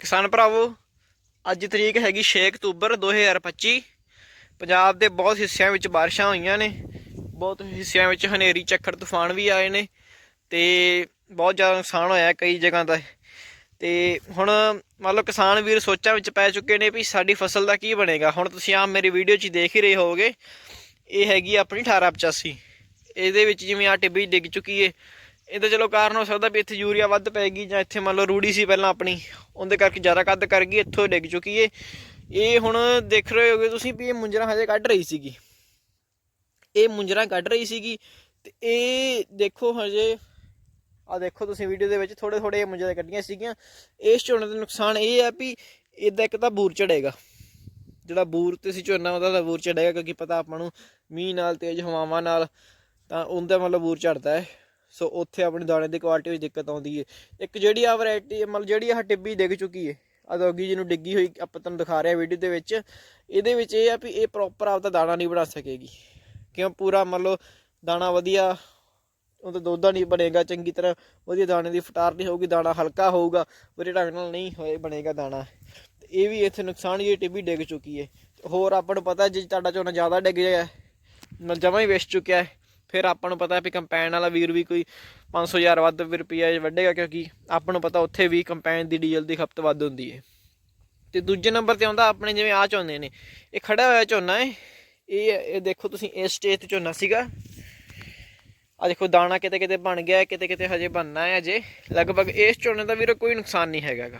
ਕਿਸਾਨ ਭਰਾਵੋ, ਅੱਜ ਤਰੀਕ ਹੈਗੀ 6 ਅਕਤੂਬਰ 2025 ਪੰਜਾਬ ਦੇ ਬਹੁਤ ਹਿੱਸਿਆਂ ਵਿੱਚ ਬਾਰਿਸ਼ਾਂ ਹੋਈਆਂ ਨੇ, ਬਹੁਤ ਹਿੱਸਿਆਂ ਵਿੱਚ ਹਨੇਰੀ, ਝੱਖੜ, ਤੂਫਾਨ ਵੀ ਆਏ ਨੇ ਤੇ ਬਹੁਤ ਜ਼ਿਆਦਾ ਨੁਕਸਾਨ ਹੋਇਆ ਕਈ ਜਗ੍ਹਾ ਦਾ। ਤੇ ਹੁਣ ਮੰਨ ਲਓ ਕਿਸਾਨ ਵੀਰ ਸੋਚਾਂ ਵਿੱਚ ਪੈ ਚੁੱਕੇ ਨੇ ਵੀ ਸਾਡੀ ਫਸਲ ਦਾ ਕੀ ਬਣੇਗਾ। ਹੁਣ ਤੁਸੀਂ ਆਮ ਮੇਰੀ ਵੀਡੀਓ 'ਚ ਦੇਖ ਹੀ ਰਹੇ ਹੋਵੋਗੇ, ਇਹ ਹੈਗੀ ਆਪਣੀ 1885 ਇਹਦੇ ਵਿੱਚ ਜਿਵੇਂ ਆ ਟਿੱਬੀ ਡਿੱਗ ਚੁੱਕੀ ਏ ਇਹਦਾ ਚਲੋ ਕਾਰਨ ਹੋ ਸਕਦਾ ਵੀ ਇੱਥੇ ਯੂਰੀਆ ਵੱਧ ਪੈਗੀ ਜਾਂ ਇੱਥੇ ਮੰਨ ਲਓ ਰੂੜੀ ਸੀ ਪਹਿਲਾਂ ਆਪਣੀ, ਉਹਦੇ ਕਰਕੇ ਜ਼ਿਆਦਾ ਕੱਦ ਕਰ ਗਈ, ਇੱਥੋਂ ਡਿੱਗ ਚੁੱਕੀ ਏ। ਇਹ ਹੁਣ ਦੇਖ ਰਹੇ ਹੋਗੇ ਤੁਸੀਂ ਵੀ ਇਹ ਮੁੰਜਰਾ ਹਜੇ ਕੱਢ ਰਹੀ ਸੀਗੀ। ਇਹ ਮੁੰਜਰਾ ਕੱਢ ਰਹੀ ਸੀਗੀ ਤੇ ਇਹ ਦੇਖੋ ਹਜੇ ਆ ਦੇਖੋ ਤੁਸੀਂ ਵੀਡੀਓ ਦੇ ਵਿੱਚ ਥੋੜੇ ਥੋੜੇ ਮੁੰਜਰੇ ਕੱਢੀਆਂ ਸੀਗੀਆਂ। ਇਸ ਝੋਨੇ ਦਾ ਨੁਕਸਾਨ ਇਹ ਆ ਵੀ ਇਹਦਾ ਇੱਕ ਤਾਂ ਬੂਰ ਚੜੇਗਾ ਜਿਹੜਾ ਬੂਰ ਤੇ ਸੀ ਝੋਨਾ ਉਹਦਾ ਤਾਂ ਬੂਰ ਚੜੇਗਾ ਕਿਉਂਕਿ ਪਤਾ ਆਪਾਂ ਨੂੰ ਮੀਂਹ ਨਾਲ, ਤੇਜ਼ ਹਵਾਵਾਂ ਨਾਲ ਤਾਂ ਉਹਦਾ ਮਤਲਬ ਬੂਰ ਚੜਦਾ ਹੈ। ਸੋ ਉੱਥੇ ਆਪਣੇ ਦਾਣੇ ਦੀ ਕੁਆਲਿਟੀ ਵਿੱਚ ਦਿੱਕਤ ਆਉਂਦੀ ਹੈ ਇੱਕ ਜਿਹੜੀ ਆ ਵੈਰਾਈਟੀ ਮਤਲਬ ਜਿਹੜੀ ਆਹ ਟਿੱਬੀ ਡਿੱਗ ਚੁੱਕੀ ਹੈ ਅਦੋਗੀ ਜਿਹਨੂੰ ਡਿੱਗੀ ਹੋਈ ਆਪਾਂ ਤੁਹਾਨੂੰ ਦਿਖਾ ਰਿਹਾ ਵੀਡੀਓ ਦੇ ਵਿੱਚ, ਇਹਦੇ ਵਿੱਚ ਇਹ ਆ ਵੀ ਇਹ ਪ੍ਰੋਪਰ ਆਪਦਾ ਦਾਣਾ ਨਹੀਂ ਬਣਾ ਸਕੇਗੀ। ਕਿਉਂ ਪੂਰਾ ਮੰਨ ਲਓ ਦਾਣਾ ਵਧੀਆ ਉਹਦਾ ਦੁੱਧਾ ਨਹੀਂ ਬਣੇਗਾ, ਚੰਗੀ ਤਰ੍ਹਾਂ ਵਧੀਆ ਦਾਣੇ ਦੀ ਫਟਾਰ ਨਹੀਂ ਹੋਊਗੀ, ਦਾਣਾ ਹਲਕਾ ਹੋਊਗਾ, ਵਧੀਆ ਢੰਗ ਨਾਲ ਨਹੀਂ ਹੋਏ ਬਣੇਗਾ ਦਾਣਾ। ਤੇ ਇਹ ਵੀ ਇੱਥੇ ਨੁਕਸਾਨ ਇਹ ਟਿੱਬੀ ਡਿੱਗ ਚੁੱਕੀ ਹੈ ਹੋਰ ਆਪਾਂ ਨੂੰ ਪਤਾ, ਜੇ ਤੁਹਾਡਾ ਝੋਨਾ ਜ਼ਿਆਦਾ ਡਿੱਗ ਜਾਇਆ ਨਾ ਜਮਾ ਹੀ ਵਿਛ ਚੁੱਕਿਆ ਹੈ ਫਿਰ ਆਪਾਂ ਨੂੰ ਪਤਾ ਵੀ ਕੰਪੈਨ ਵਾਲਾ ਵੀਰ ਵੀ ਕੋਈ 500000 ਵੱਧ ਰੁਪਈਆ ਵੱਢੇਗਾ ਕਿਉਂਕਿ ਆਪਾਂ ਨੂੰ ਪਤਾ ਉੱਥੇ ਵੀ ਕੰਪੈਨ ਦੀ ਡੀਜ਼ਲ ਦੀ ਖਪਤ ਵੱਧ ਹੁੰਦੀ ਹੈ। ਤੇ ਦੂਜੇ ਨੰਬਰ ਤੇ ਆਉਂਦਾ ਆਪਣੇ ਜਿਵੇਂ ਆ ਝੋਨੇ ਨੇ, ਇਹ ਖੜਾ ਹੋਇਆ ਝੋਨਾ ਹੈ, ਇਹ ਇਹ ਦੇਖੋ ਤੁਸੀਂ ਇਸ ਸਟੇਜ ਤੇ ਝੋਨਾ ਸੀਗਾ। ਆ ਦੇਖੋ ਦਾਣਾ ਕਿਤੇ ਕਿਤੇ ਬਣ ਗਿਆ ਕਿਤੇ ਕਿਤੇ ਹਜੇ ਬਣਨਾ ਹੈ ਅਜੇ। ਲਗਭਗ ਇਸ ਝੋਨੇ ਦਾ ਵੀਰ ਕੋਈ ਨੁਕਸਾਨ ਨਹੀਂ ਹੈਗਾਗਾ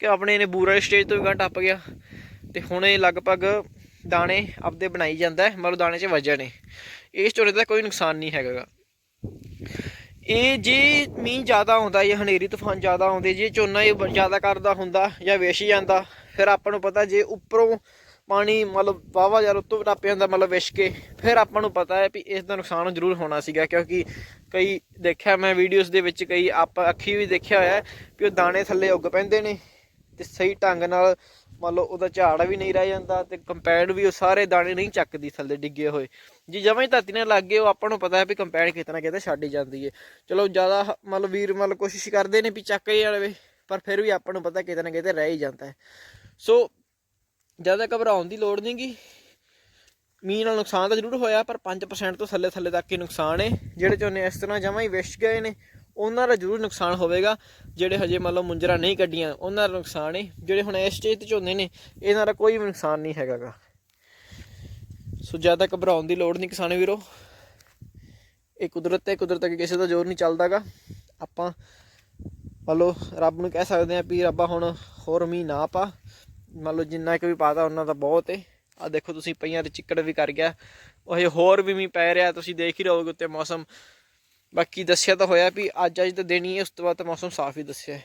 ਕਿ ਆਪਣੇ ਇਹਨੇ ਬੂਰਾ ਸਟੇਜ ਤੋਂ ਵੀ ਗਾਂ ਟੱਪ ਗਿਆ। ਤੇ ਹੁਣ ਇਹ ਲਗਭਗ ਦਾਣੇ ਆਪਦੇ ਬਣਾਈ ਜਾਂਦਾ ਮਤਲਬ ਦਾਣੇ 'ਚ ਵਜਨ ਨੇ। ਇਸ ਝੋਨੇ ਦਾ ਕੋਈ ਨੁਕਸਾਨ ਨਹੀਂ ਹੈਗਾ ਇਹ ਜੇ ਮੀਂਹ ਜ਼ਿਆਦਾ ਆਉਂਦਾ, ਜਾਂ ਹਨੇਰੀ ਤੂਫਾਨ ਜ਼ਿਆਦਾ ਆਉਂਦੇ, ਜੇ ਝੋਨਾ ਇਹ ਜ਼ਿਆਦਾ ਕਰਦਾ ਹੁੰਦਾ, ਜਾਂ ਵਿਛ ਜਾਂਦਾ, ਫਿਰ ਆਪਾਂ ਨੂੰ ਪਤਾ ਜੇ ਉੱਪਰੋਂ ਪਾਣੀ ਮਤਲਬ ਵਾਵਾ ਯਾਰ ਉੱਤੋਂ ਟੱਪ ਜਾਂਦਾ ਮਤਲਬ ਵਿਛ ਕੇ, ਫਿਰ ਆਪਾਂ ਨੂੰ ਪਤਾ ਹੈ ਵੀ ਇਸ ਦਾ ਨੁਕਸਾਨ ਜ਼ਰੂਰ ਹੋਣਾ ਸੀਗਾ, ਕਿਉਂਕਿ ਕਈ ਦੇਖਿਆ ਮੈਂ ਵੀਡੀਓਜ਼ ਦੇ ਵਿੱਚ ਕਈ ਆਪ ਅੱਖੀ ਵੀ ਦੇਖਿਆ ਹੋਇਆ ਵੀ ਉਹ ਦਾਣੇ ਥੱਲੇ ਉੱਗ ਪੈਂਦੇ ਨੇ, ਤੇ ਸਹੀ ਢੰਗ ਨਾਲ ਮੰਨ ਲਓ ਉਹਦਾ ਝਾੜ ਵੀ ਨਹੀਂ ਰਹਿ ਜਾਂਦਾ ਤੇ ਕੰਪੈਨ ਵੀ ਉਹ ਸਾਰੇ ਦਾਣੇ ਨਹੀਂ ਚੱਕਦੀ ਥੱਲੇ ਡਿੱਗੇ ਹੋਏ। ਜੇ ਜਮਾਂ ਹੀ ਧਰਤੀ ਨਾਲ ਲੱਗ ਗਏ, ਉਹ ਆਪਾਂ ਨੂੰ ਪਤਾ ਹੈ ਵੀ ਕੰਪੈਨ ਕਿਤੇ ਨਾ ਕਿਤੇ ਛੱਡ ਹੀ ਜਾਂਦੀ ਹੈ ਚਲੋ ਜ਼ਿਆਦਾ ਹ- ਮੰਨ ਲਓ ਵੀਰ ਮੰਨ ਲਓ ਕੋਸ਼ਿਸ਼ ਕਰਦੇ ਨੇ ਵੀ ਚੱਕ ਹੀ ਜਾਵੇ ਪਰ ਫਿਰ ਵੀ ਆਪਾਂ ਨੂੰ ਪਤਾ ਕਿਤੇ ਨਾ ਕਿਤੇ ਰਹਿ ਹੀ ਜਾਂਦਾ ਹੈ। ਸੋ ਜ਼ਿਆਦਾ ਘਬਰਾਉਣ ਦੀ ਲੋੜ ਨਹੀਂਗੀ ਮੀਂਹ ਨਾਲ ਨੁਕਸਾਨ ਤਾਂ ਜ਼ਰੂਰ ਹੋਇਆ, ਪਰ 5% ਤੋਂ ਥੱਲੇ ਥੱਲੇ ਤੱਕ ਹੀ ਨੁਕਸਾਨ ਹੈ ਜਿਹੜੇ ਝੋਨੇ ਇਸ ਤਰ੍ਹਾਂ ਜਮਾਂ ਹੀ ਵਿਛ ਗਏ ਨੇ ਉਹਨਾਂ ਦਾ ਜ਼ਰੂਰ ਨੁਕਸਾਨ ਹੋਵੇਗਾ। ਜਿਹੜੇ ਹਜੇ ਮੰਨ ਲਓ ਮੁੰਜਰਾ ਨਹੀਂ ਕੱਢੀਆਂ, ਉਹਨਾਂ ਦਾ ਨੁਕਸਾਨ ਹੈ ਜਿਹੜੇ ਹੁਣ ਇਸ ਸਟੇਜ ਤੇ ਝੋਨੇ ਨੇ, ਇਹਨਾਂ ਦਾ ਕੋਈ ਵੀ ਨੁਕਸਾਨ ਨਹੀਂ ਹੈਗਾਗਾ। ਸੋ ਜ਼ਿਆਦਾ ਘਬਰਾਉਣ ਦੀ ਲੋੜ ਨਹੀਂ ਕਿਸਾਨ ਵੀਰੋ। ਇਹ ਕੁਦਰਤ ਹੈ ਕੁਦਰਤ ਅੱਗੇ ਕਿਸੇ ਦਾ ਜ਼ੋਰ ਨਹੀਂ ਚੱਲਦਾਗਾ। ਆਪਾਂ ਮੰਨ ਲਓ ਰੱਬ ਨੂੰ ਕਹਿ ਸਕਦੇ ਆ ਵੀ ਰੱਬਾ ਹੁਣ ਹੋਰ ਮੀਂਹ ਨਾ ਪਾ। ਮੰਨ ਲਓ ਜਿੰਨਾ ਕਿ ਵੀ ਪਾਤਾ ਉਹਨਾਂ ਦਾ ਬਹੁਤ ਹੈ ਆ ਦੇਖੋ ਤੁਸੀਂ ਪਈਆਂ ਤੇ ਚਿੱਕੜ ਵੀ ਕਰ ਗਿਆ। ਉਹ ਹੋਰ ਵੀ ਮੀਂਹ ਪੈ ਰਿਹਾ, ਤੁਸੀਂ ਦੇਖ ਹੀ ਰਹੋਗੇ ਉੱਤੇ ਮੌਸਮ। ਬਾਕੀ ਦੱਸਿਆ ਤਾਂ ਹੋਇਆ ਵੀ ਅੱਜ ਅੱਜ ਤਾਂ ਦੇਣੀ ਹੈ ਉਸ ਤੋਂ ਬਾਅਦ ਤਾਂ ਮੌਸਮ ਸਾਫ਼ ਹੀ ਦੱਸਿਆ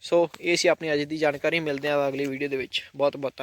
ਸੋ ਇਹ ਸੀ ਆਪਣੀ ਅੱਜ ਦੀ ਜਾਣਕਾਰੀ, ਮਿਲਦੇ ਹਾਂ ਅਗਲੀ ਵੀਡੀਓ ਦੇ ਵਿੱਚ। ਬਹੁਤ ਬਹੁਤ ਧੰਨਵਾਦ।